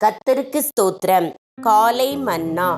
கர்த்தருக்கு ஸ்தோத்திரம். காலை மன்னா.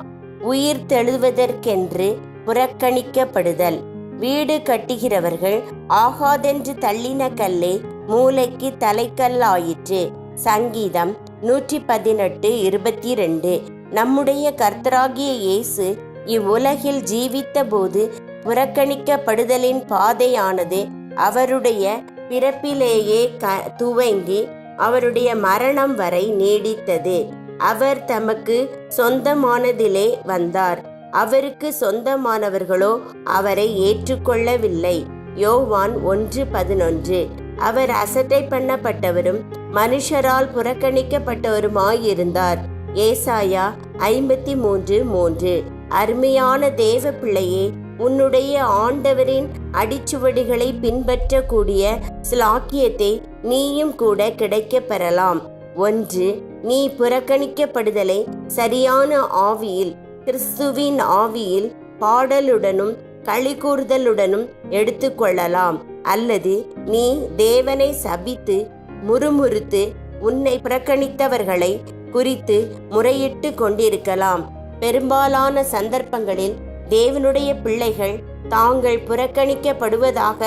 உயிர் தெழுவதற்கென்று புறக்கணிக்கப்படுதல். வீடு கட்டுகிறவர்கள் ஆகாதென்று தள்ளின கல்லே மூளைக்கு தலைக்கல்லாயிற்று. சங்கீதம் நூற்றி பதினெட்டு இருபத்தி ரெண்டு நம்முடைய கர்த்தராகிய இயேசு இவ்வுலகில் ஜீவித்த போது புறக்கணிக்கப்படுதலின் பாதையானது அவருடைய பிறப்பிலேயே க துவங்கி அவருடைய மரணம் வரை நீடித்தது. அவர் தமக்கு சொந்தமானதிலே வந்தார். அவருக்கு சொந்தமானவர்களோ அவரை ஏற்றுக்கொள்ளவில்லை. யோவான் ஒன்று பதினொன்று. அவர் அசட்டை பண்ணப்பட்டவரும் மனுஷரால் புறக்கணிக்கப்பட்டவருமாயிருந்தார். ஏசாயா ஐம்பத்தி மூன்று மூன்று. அருமையான தேவ பிள்ளையே உன்னுடைய ஆண்டவரின் அடிச்சுவடிகளை பின்பற்றக்கூடிய சிலாக்கியத்தை நீயும் கூட கிடைக்கப் பெறலாம். ஒன்று நீ புறக்கணிக்கப்படுதலை சரியான ஆவியில் கிறிஸ்துவின் ஆவியில் பாடலுடனும் களிகூறுதலுடனும் எடுத்துக்கொள்ளலாம் அல்லது நீ தேவனை சபித்து முறுமுறுத்து உன்னை புறக்கணித்தவர்களை குறித்து முறையிட்டு கொண்டிருக்கலாம். பெரும்பாலான சந்தர்ப்பங்களில் தேவனுடைய பிள்ளைகள் தாங்கள் புறக்கணிக்கப்படுவதாக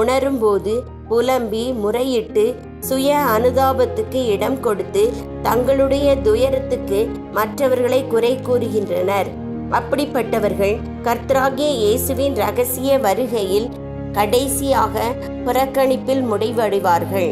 உணரும்போது புலம்பி முறையிட்டு சுய அனுதாபத்துக்கு இடம் கொடுத்து தங்களுடைய துயரத்துக்கு மற்றவர்களை குறை கூறுகின்றனர். அப்படிப்பட்டவர்கள் கர்த்தராகிய இயேசுவின் ரகசிய வருகையில் கடைசியாக புறக்கணிப்பில் முடிவடைவார்கள்.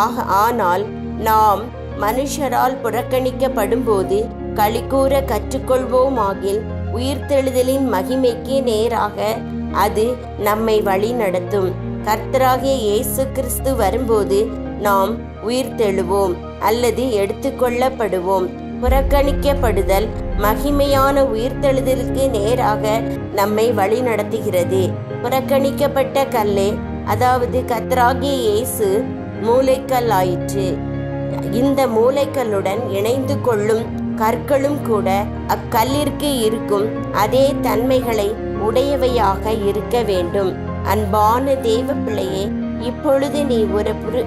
ஆக ஆனால் நாம் மனுஷரால் புறக்கணிக்கப்படும்போது களிக்கூற கற்றுக்கொள்வோமாகில் உயிர்த்தெழுதலின் மகிமைக்கு நேராக அது நம்மை வழி நடத்தும். கர்த்தராகிய இயேசு கிறிஸ்து வரும்போது நாம் உயிர்த்தெழுவோம் அல்லது எடுத்துக்கொள்ளப்படுவோம். புறக்கணிக்கப்படுதல் மகிமையான உயிர்த்தெழுதலுக்கு நேராக நம்மை வழி நடத்துகிறது. புறக்கணிக்கப்பட்ட கல்லே அதாவது கத்ராகிய இயேசு மூளைக்கல் ஆயிற்று இந்த மூளைக்கல்லுடன் இணைந்து கொள்ளும் கற்களும் கூட அக்கல்லிற்கு இருக்கும். அதே தன்மைகளை உடையவையாக இருக்க வேண்டும். அன்பான தெய்வ பிள்ளையே இப்பொழுது நீ ஒரு புரு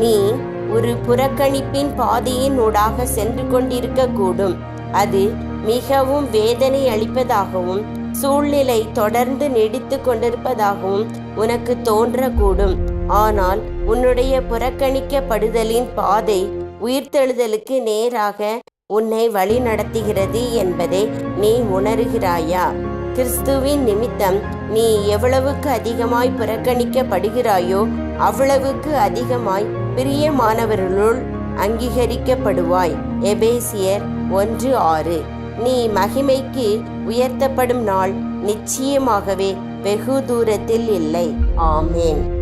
நீ ஒரு புறக்கணிப்பின் பாதையின் ஊடாக சென்று கொண்டிருக்க கூடும் அது மிகவும் வேதனை அளிப்பதாகவும் சூழ்நிலை தொடர்ந்து நீடித்து கொண்டிருப்பதாகவும் உனக்கு தோன்றக்கூடும். ஆனால் உன்னுடைய புறக்கணிக்கப்படுதலின் பாதை உயிர்த்தெழுதலுக்கு நேராக உன்னை வழி நடத்துகிறது என்பதை நீ உணர்கிறாயா? கிறிஸ்துவின் நிமித்தம் நீ எவ்வளவுக்கு அதிகமாய் புறக்கணிக்கப்படுகிறாயோ அவ்வளவுக்கு அதிகமாய் பிரியமானவர்களுள் அங்கீகரிக்கப்படுவாய். எபேசியர் ஒன்று ஆறு. நீ மகிமைக்கு உயர்த்தப்படும் நாள் நிச்சயமாகவே வெகு தூரத்தில் இல்லை. ஆமேன்.